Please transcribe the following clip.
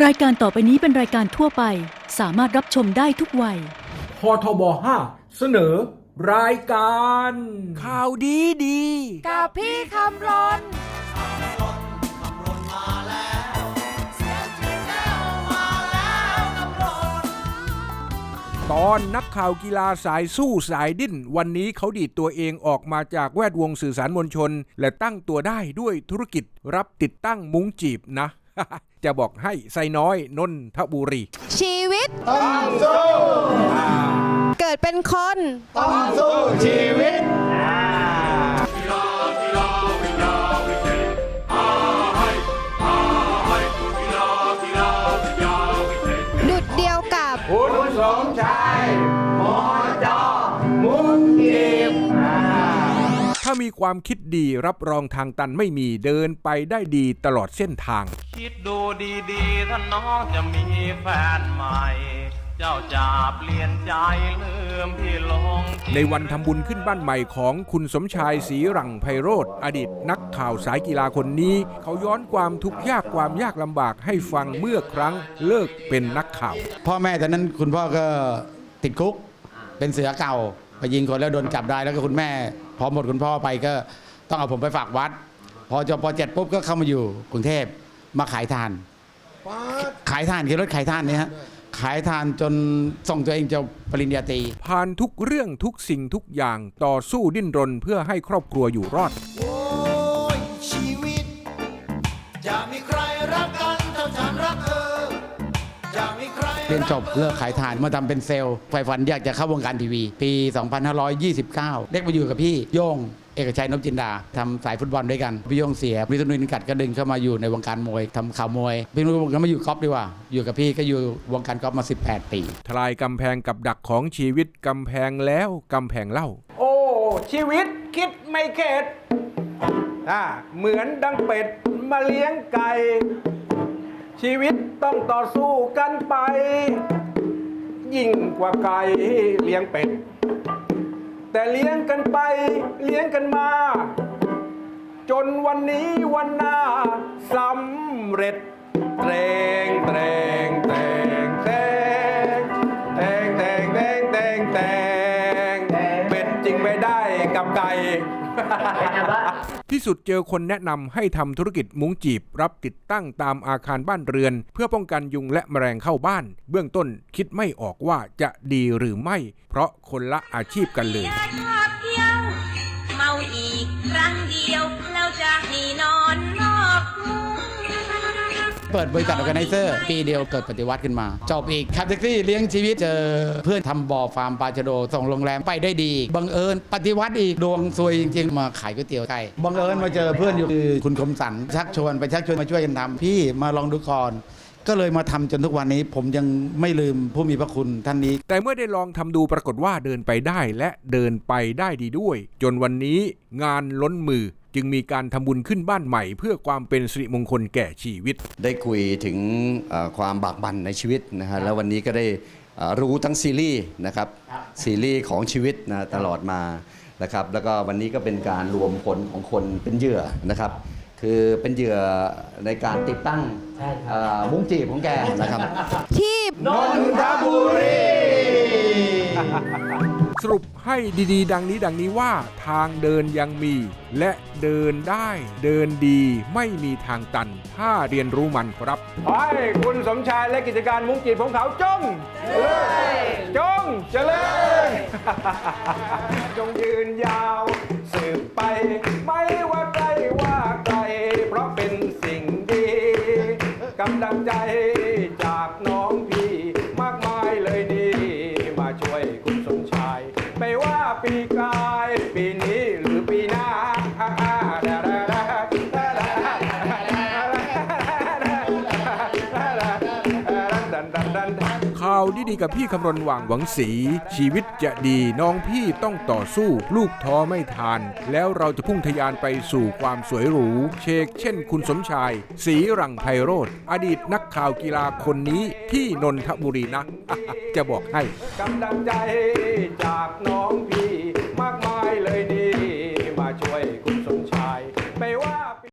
รายการต่อไปนี้เป็นรายการทั่วไป สามารถรับชมได้ทุกวัย พทบ5เสนอ รายการ ข่าวดีดี กับพี่คำรนตอนนักข่าวกีฬาสายสู้สายดิ้น วันนี้เขาดีดตัวเองออกมาจากแวดวงสื่อสารมวลชน และตั้งตัวได้ด้วยธุรกิจรับติดตั้งมุ้งจีบนะ จะบอกให้ไซน้อยนนทบุรี ชีวิต เกิดเป็นคนดุ มีความคิดดีรับรองทางตันไม่มีเดินไปได้ดีตลอดเส้นทาง คิดดูดีๆถ้าน้องจะมีแฟนใหม่ เจ้าจะเปลี่ยนใจลืมพี่ลงในวันทำบุญขึ้นบ้านใหม่ของคุณสมชายศรีหรังไพโรธอดีตนักข่าวสายกีฬาคนนี้ เขาย้อนความทุกข์ยากความยากลำบากให้ฟังเมื่อครั้งเลิกเป็นนักข่าว พ่อแม่ตอนนั้นคุณพ่อก็ติดคุกเป็นเสือเก่า ไปยิงคนแล้วโดนจับได้แล้วก็คุณแม่ พอหมดคุณพ่อไปก็ต้องเอาผมไปฝากวัด พอจบปเจ็ดปุ๊บก็เข้ามาอยู่กรุงเทพมาขายทานขายทานคือรถขายทานเนี่ยฮะขายทานจนส่งตัวเองจะปริญญาตรี ผ่านทุกเรื่องทุกสิ่งทุกอย่างต่อสู้ดิ้นรนเพื่อให้ครอบครัวอยู่รอด โรเรียนจบเลิกขายทานมาทำเป็นเซลล์ไฟฝันอยากจะเข้าวงการทีวี ปี 2529 เด็กมาอยู่กับพี่โย่งเอกชัยนพจินดาทำสายฟุตบอลด้วยกันพี่โย่งเสียพี่ตุนุนกัดก็ดึงเข้ามาอยู่ในวงการมวยทำข่าวมวยพี่นุ้ยก็มาอยู่กอล์ฟดีกว่า อยู่กับพี่ก็อยู่วงการกอล์ฟมา 18 ปี ทลายกำแพงกับดักของชีวิตกำแพงแล้วกำแพงเล่า โอ้ ชีวิตคิดไม่เข็ดอ่าเหมือนดังเป็ดมาเลี้ยงไก่ ชีวิตต้องต่อสู้กันไป ยิ่งกว่าไก่เลี้ยงเป็ด แต่เลี้ยงกันไปเลี้ยงกันมา จนวันนี้วันหน้าสำเร็จ จริงไม่ได้กับไก่ที่สุดเจอคนแนะนำให้ทำธุรกิจมุ้งจีบ รับติดตั้งตามอาคารบ้านเรือน เพื่อป้องกันยุงและแมลงเข้าบ้าน เบื้องต้นคิดไม่ออกว่าจะดีหรือไม่ เพราะคนละอาชีพกันเลยชอบเที่ยวเมาอีกครั้งเดียวแล้วจะให้นอนนอกมุ้ง เปิดบริษัทออแกไนเซอร์ ปีเดียวเกิดปฏิวัติขึ้นมา จบอีกขับแท็กซี่เลี้ยงชีวิตเจอเพื่อนทำบ่อฟาร์มปลาชะโดส่งโรงแรมไปได้ดีบังเอิญปฏิวัติอีกดวงซวยจริงๆมาขายก๋วยเตี๋ยวไก่บังเอิญมาเจอเพื่อนอยู่คือคุณคมสันชักชวนไปชักชวนมาช่วยกันทำพี่มาลองดูก่อน ก็เลยมาทำจนทุกวันนี้ผมยังไม่ลืมผู้มีพระคุณท่านนี้ แต่เมื่อได้ลองทำดูปรากฏว่าเดินไปได้และเดินไปได้ดีด้วย จนวันนี้งานล้นมือจึงมีการทำบุญขึ้นบ้านใหม่ เพื่อความเป็นสิริมงคลแก่ชีวิต ได้คุยถึงเอ่อความบากบั่นในชีวิตนะฮะแล้ววันนี้ก็ได้เอ่อรู้ทั้งซีรีส์นะครับซีรีส์ของชีวิตนะตลอดมานะครับแล้วก็วันนี้ก็เป็นการรวมผลของคนเป็นเหยื่อนะครับ คือเป็นเหยื่อในการติดตั้งเอ่อมุ้งจีบของแกนะครับ ที่สรุปให้ดีๆ ดังนี้ดังนี้ว่าทางเดินยังมี และเดินได้ เดินดีไม่มีทางตัน ถ้าเรียนรู้มันครับขอให้คุณสมชายและกิจการมุ้งจีบของเขาจงจงเจริญจงยืนยาว สืบไปไม่ว่าไกลว่า 为工作。 เราดีๆกับพี่คำรณหว่างหวังสี ชีวิตจะดีน้องพี่ต้องต่อสู้ ลูกท้อไม่ทาน แล้วเราจะพุ่งทะยานไปสู่ความสวยหรู เชกเช่นคุณสมชาย สีรังไพโรธอดีตนักข่าวกีฬาคนนี้ที่นนทบุรีนะ จะบอกให้กำลังใจจากน้องพี่